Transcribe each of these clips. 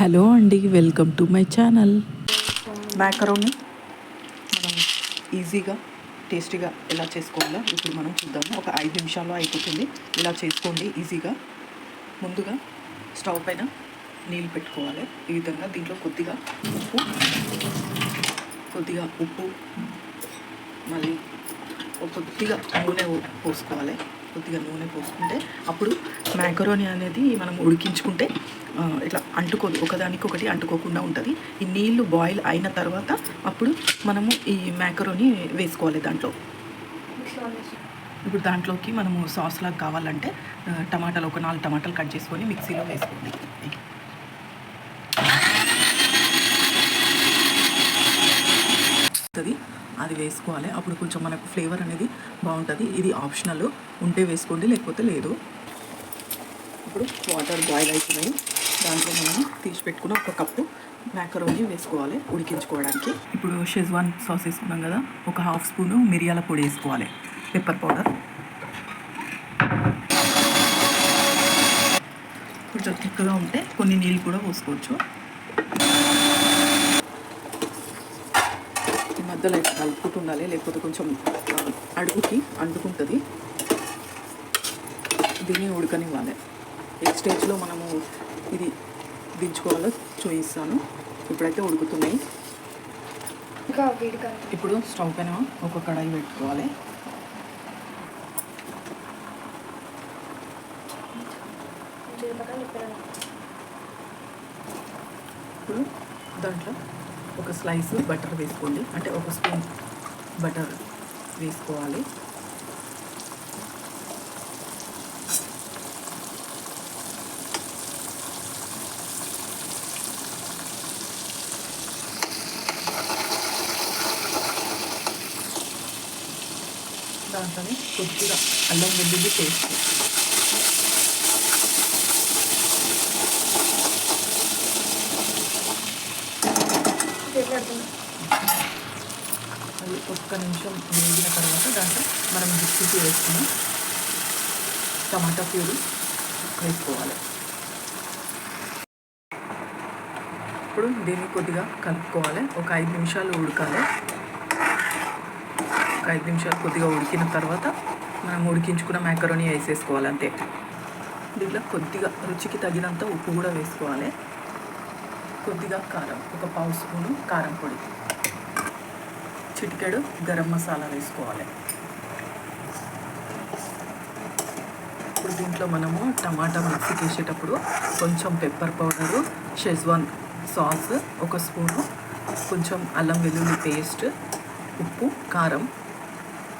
Hello అండి welcome to my channel. Macaroni మనం ఈజీగా టేస్టీగా ఎలా చేసుకోవాలో ఇప్పుడు మనం చూద్దాము. ఒక ఐదు నిమిషాల్లో అయిపోతుంది. ఇలా చేసుకోండి ఈజీగా ముందుగా స్టవ్ పైన నీళ్ళు పెట్టుకోవాలి. ఈ విధంగా దీంట్లో కొద్దిగా ఉప్పు కొద్దిగా ఉప్పు మళ్ళీ ఒక కొద్దిగా నూనె పోసుకోవాలి. కొద్దిగా నూనె పోసుకుంటే అప్పుడు మ్యాకరోని అనేది మనం ఉడికించుకుంటే ఇట్లా అంటుకోదు. ఒకదానికి ఒకటి అంటుకోకుండా ఉంటుంది. ఈ నీళ్ళు బాయిల్ అయిన తర్వాత అప్పుడు మనము ఈ మ్యాకరోని వేసుకోవాలి దాంట్లో. ఇప్పుడు దాంట్లోకి మనము సాస్ లాగా కావాలంటే టమాటాలు ఒక నాలుగు టమాటాలు కట్ చేసుకొని మిక్సీలో వేసుకోండి. వస్తుంది అది వేసుకోవాలి. అప్పుడు కొంచెం మనకు ఫ్లేవర్ అనేది బాగుంటుంది. ఇది ఆప్షనల్. ఉంటే వేసుకోండి లేకపోతే లేదు. ఇప్పుడు వాటర్ బాయిల్ అవుతున్నాయి. దాంట్లో మనం తీసి పెట్టుకున్న ఒక కప్పు మ్యాకరోని వేసుకోవాలి ఉడికించుకోవడానికి. ఇప్పుడు షెజ్వాన్ సాస్ వేసుకున్నాం కదా ఒక హాఫ్ స్పూను మిరియాల పొడి వేసుకోవాలి. Pepper powder. కొంచెం తిక్కగా ఉంటే కొన్ని నీళ్ళు కూడా పోసుకోవచ్చు. మధ్యలో కలుపుకుంటూ ఉండాలి లేకపోతే కొంచెం అడుగుకి అంటుకుంటుంది. దీన్ని ఉడకనివ్వాలి. ఈ స్టేజ్లో మనము ఇది దించుకోవాలో చూపిస్తాను. ఇప్పుడైతే ఉడుకుతున్నాయి. ఇంకా ఇప్పుడు స్టవ్ పైన ఒక కడాయి పెట్టుకోవాలి. ఇప్పుడు దాంట్లో ఒక స్లైస్ బటర్ వేసుకోండి. అంటే ఒక స్పూన్ బటర్ వేసుకోవాలి. దాంట్లోనే కొద్దిగా అల్లం వెల్లుల్లి పేస్ట్ అది ఒక్క నిమిషం వేగిన తర్వాత దాంట్లో మనం మిక్సీకి వేసుకుని టమాటా ప్యూరీ వేసుకోవాలి. ఇప్పుడు దీన్ని కొద్దిగా కలుపుకోవాలి. ఒక ఐదు నిమిషాలు ఉడకాలి. ఒక ఐదు నిమిషాలు కొద్దిగా ఉడికిన తర్వాత మనం ఉడికించుకున్న మ్యాకరోని వేసేసుకోవాలి అంతే. దీంట్లో కొద్దిగా రుచికి తగినంత ఉప్పు కూడా వేసుకోవాలి. కొద్దిగా కారం ఒక పావు స్పూను కారం పొడి. చిటికెడు గరం మసాలా వేసుకోవాలి. ఇప్పుడు దీంట్లో మనము టమాటా మిక్సీకి వేసేటప్పుడు కొంచెం పెప్పర్ పౌడరు షెజ్వాన్ సాస్ ఒక స్పూను కొంచెం అల్లం వెల్లుల్లి పేస్ట్ ఉప్పు కారం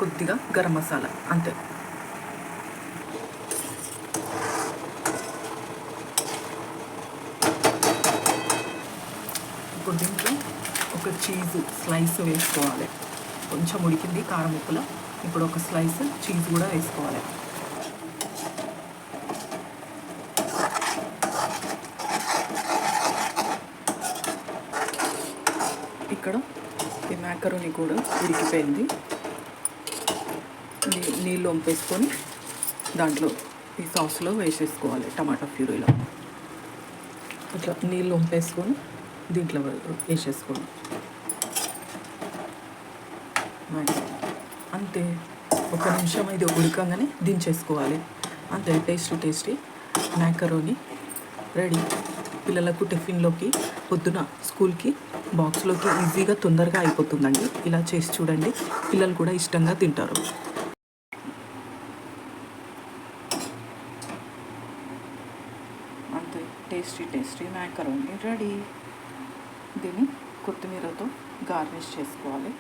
కొద్దిగా గరం మసాలా అంతే. ఇప్పుడు దీంట్లో ఒక చీజ్ స్లైస్ వేసుకోవాలి. కొంచెం ఉడికింది కారం ఉప్పులో. ఇప్పుడు ఒక స్లైస్ చీజ్ కూడా వేసుకోవాలి. ఇక్కడ ఈ మ్యాకరోని కూడా ఉడికిపోయింది నీళ్ళు వంపేసుకొని దాంట్లో ఈ సాస్లో వేసేసుకోవాలి టమాటా ప్యూరీలో. ఇట్లా నీళ్ళు వంపేసుకొని దీంట్లో వేసేసుకోండి అంతే. ఒక నిమిషం ఇది ఉడకంగానే దించేసుకోవాలి. అంతే టేస్టీ టేస్టీ మ్యాకరోని రెడీ పిల్లలకు టిఫిన్లోకి పొద్దున స్కూల్కి బాక్స్లోకి ఈజీగా తొందరగా అయిపోతుందండి. ఇలా చేసి చూడండి. పిల్లలు కూడా ఇష్టంగా తింటారు. అంతే టేస్టీ టేస్టీ మ్యాకరోని రెడీ దీన్ని కొత్తిమీరతో గార్నిష్ చేసుకోవాలి.